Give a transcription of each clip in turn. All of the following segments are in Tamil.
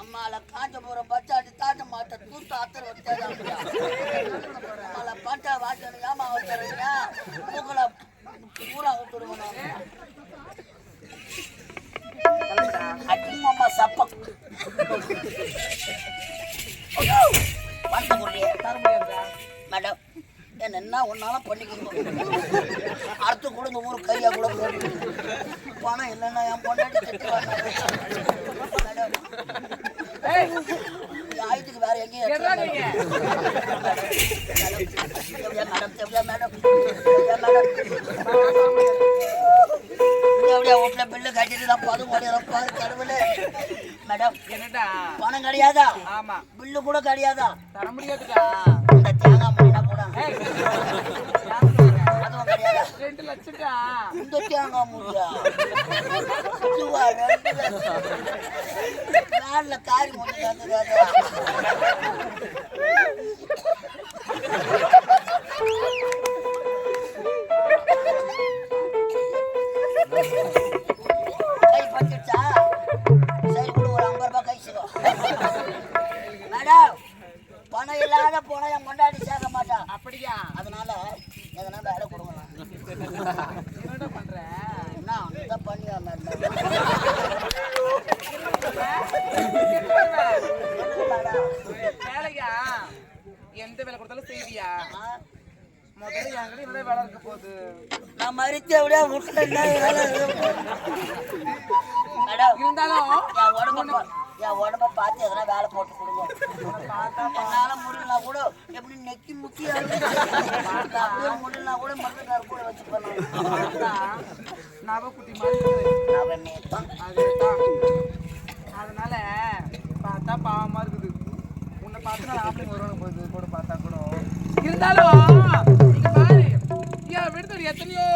அம்மால காஞ்சிபுரம் பச்சாட்டி தாட்ட மாட்ட தூத்து அத்தர் வச்சாதான் அம்மால பாட்டா வாசனை ஏமா வச்சுறீங்க உங்களை பூரா விட்டுடுவோம் அடிமாமா சப்பம். என்ன ஒன்னாலும் பண்ணிக்கோங்க அடுத்து கூட இந்த ஊர் கையா கூட பணம் இல்லைன்னா என் பொண்டாட்டி திட்டுவாங்க. ஆயுத்துக்கு வேற எங்கேயும் மேடம் மேடம் எப்படியா வீட்டுல பில்லு கட்டிட்டு நான் பது முடியறப்பா கடவுளே மேடம் என்னடா? பணம் கிடையாதா? ஆமா. பில்லு கூட கிடையாதா? தர முடியாதுடா. ரெண்டு லட்சம்டா இந்த தேங்காய் முடியா இதுவா காரி கை பட்டுச்சா சரி ஒரு ஐம்பது ரூபாய் மேடம் பணம் இல்லாத போன என் கொண்டாடி அப்படியா அதனால எதனா வேலை கொடுங்கண்ணா. என்னடா பண்ற? என்ன மேடம் வேலையா எந்த வேலை கொடுத்தாலும் செய்வியா? முதல்ல என்கிட்ட வேலை இருக்க போகுது. நான் மறித்து அப்படியே மேடம் இருந்தாலும் என் உடம்ப பார்த்து எதனா வேலை போட்டு கொடுங்க. என்னால முடியலனா கூட எப்படி நெக்கி முக்கி அப்படியே முடியலனா கூட மருந்துக்கார கூட வச்சு அதனால பார்த்தா பாவமா இருக்குது. உன்னை பார்த்து நான் ஆம்பளைங்க வருவாங்க கூட பார்த்தா கூட. இருந்தாலும் இங்க பாரு. விடுதல் எத்தனையோ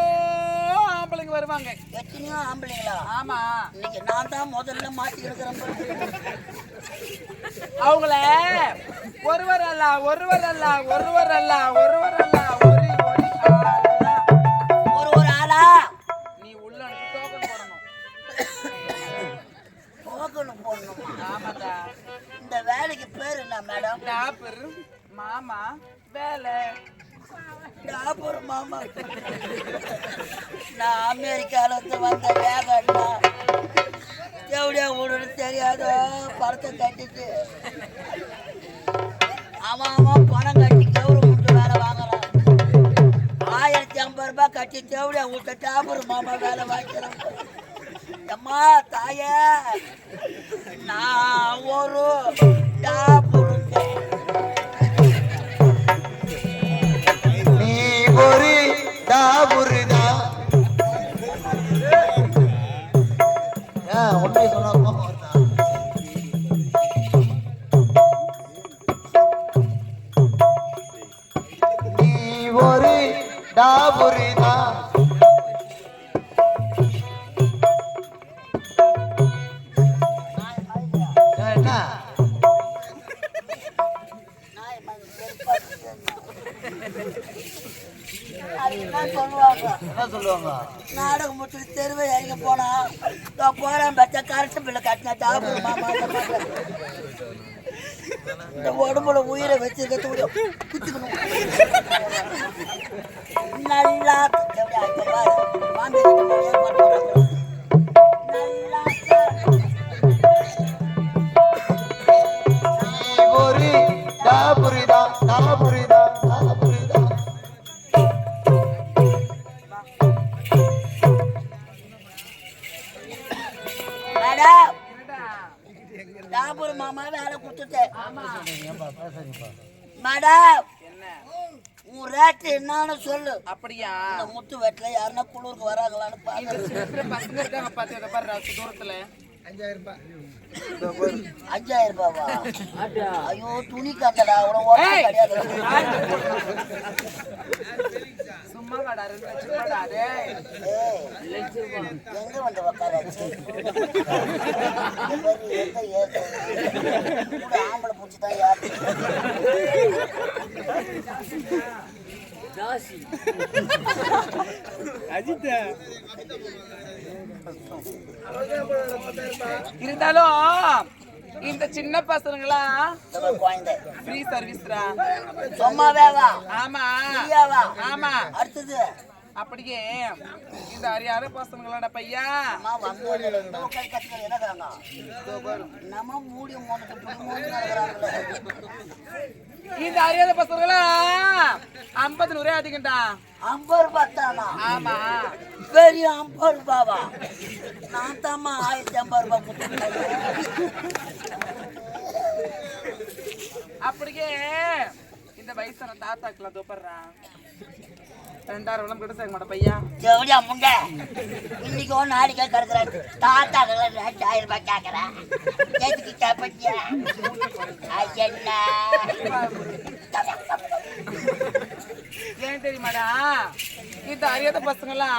ஆம்பளைங்க வருவாங்க. எத்தனையோ ஆம்பளைங்களா? ஆமா. இன்னைக்கு நான் தான் முதல்ல மாட்டி இருக்கிறேன் அவங்கள ஒருவர் அல்ல ஒருவர் அல்ல ஒருவர் அல்ல ஒருவர் டாபர் மாமா. நான் அமெரிக்கால இருந்து வந்த வேகன்னா எப்படியா விடுன்னு தெரியாதோ படத்தை கட்டிட்டு. அவன் அவன் பணம் கட்டி கவுரு விட்டு வேலை வாங்குறான். ஆயிரத்தி ஐம்பது ரூபாய் கட்டி தேவடியா விட்ட டாபர் மாமா வேலை வாங்கிக்கிறான். அம்மா தாயே நான் ஒரு டாபருங்க பொறி தாபுரிதா டாபுருதா சொன்னா கோபம் வருதா? நீ ஒரு டாபுருதா சொல்லுவாங்க? என்ன சொல்லுவாங்க? நாடகம் முடிச்சுட்டு தெருவை இறங்கி போனா நான் போறேன் பச்சா கரண்ட் பில்லை கட்டினா சாப்பிடுமா இந்த உடம்புல உயிரை வச்சிருக்க குத்துக்கணும். நல்லா டாபூர் மாமா வேலை கொடுத்துட்டேன் ஆமா மேடம் என்ன உன் ரேட்டு என்னன்னு சொல்லு. அப்படியா? இந்த முத்து வெட்டில யாருன்னா குளிருக்கு வராங்களான்னு பாத்து தூரத்துல. அஞ்சாயிரம் ரூபாவா? ஐயோ துணி கட்டடா ஏய்! கிடையாது. சும்மா எங்க வந்து உக்காராச்சு ஆம்பளை பூச்சி தான் ஏத்து இருந்தாலும் இந்த சின்ன குழந்தை ஃப்ரீ சர்வீஸ்ரா சும்மாவே வா. ஆமா. ஆமா. அடுத்தது. அப்படியே. இந்த அறியாத பசங்களோட பையா? நம்ம மூடி இந்த அறியாத பசங்களா? ஐம்பது நூறே அதிகம்டா ஐம்பது ரூபாய் தானா? ஆமா. பெரிய ஐம்பது ரூபாவா? நான் தாம்மா ஆயிரத்தி ஐம்பது ரூபாய் கொடுத்துருக்கேன் அப்படியே. இந்த வயசான தாத்தாக்கெல்லாம் தோப்படுறான் ரெண்டாயிரம் விளம்பரம் கூட சேர்க்க மாட்டேன் பையா. எப்படியா முண்டை இன்னைக்கு ஒன்று நாளைக்கே கிடக்குறேன் தாத்தா ரெண்டாயிரம் ரூபாய் கேட்குறேன் எதுக்கு கேப்பட்டியா? என்ன? ஏன் தெரியுமாடா? இந்த அறியாத பசங்கெல்லாம்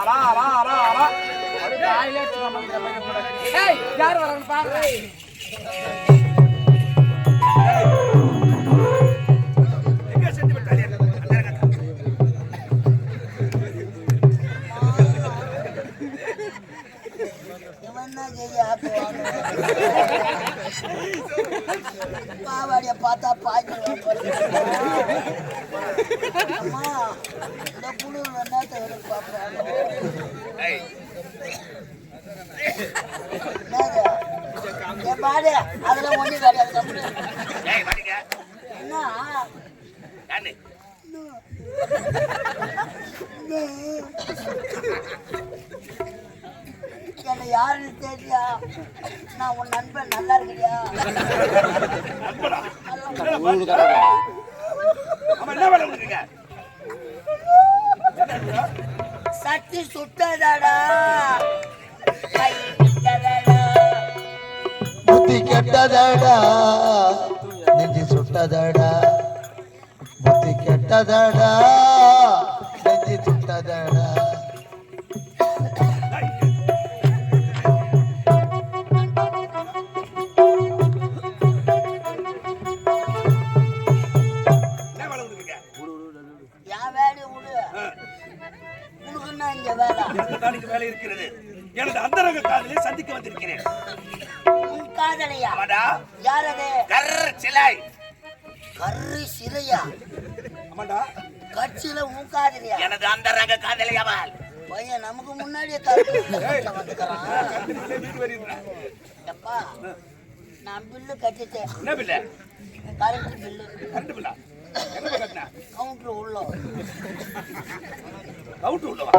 அரா அரா அரா கூட. ஏய் யார் வராங்கன்னு பாருங்க பாவாடிய பார்த்தா பாய்ச்சிடுவான் போல. அம்மா இந்த குளிர் என்னத்தை எடுத்து என்ன யாருன்னு தெரியா நான் உன் நண்பன் நல்லா இருக்கிறியா சட்டி சுட்டதாடா. புத்தி கெட்டதடா. நெஞ்சு சுட்டதடா. புத்தி கெட்டதடா. நெஞ்சு சுட்டதடா. எனது அந்தரங்க காதலை சந்திக்க வந்திருக்கிறேன். காதலையா? ஆமாடா. யார் அது கர் சிலை கரு சிலையா? ஆமாடா. கட்சியில உன் காதலியா? எனது அந்தரங்க காதலை அவள். பையன் நமக்கு முன்னாடியே கருத்து வந்துக்கிறான் எப்பா நான் பில்லு கட்டிட்டேன். என்ன பிள்ளை கரண்ட் பில்லு. என்ன கட்டின? கவுண்டர் உள்ள அவுட்டு உள்ளவா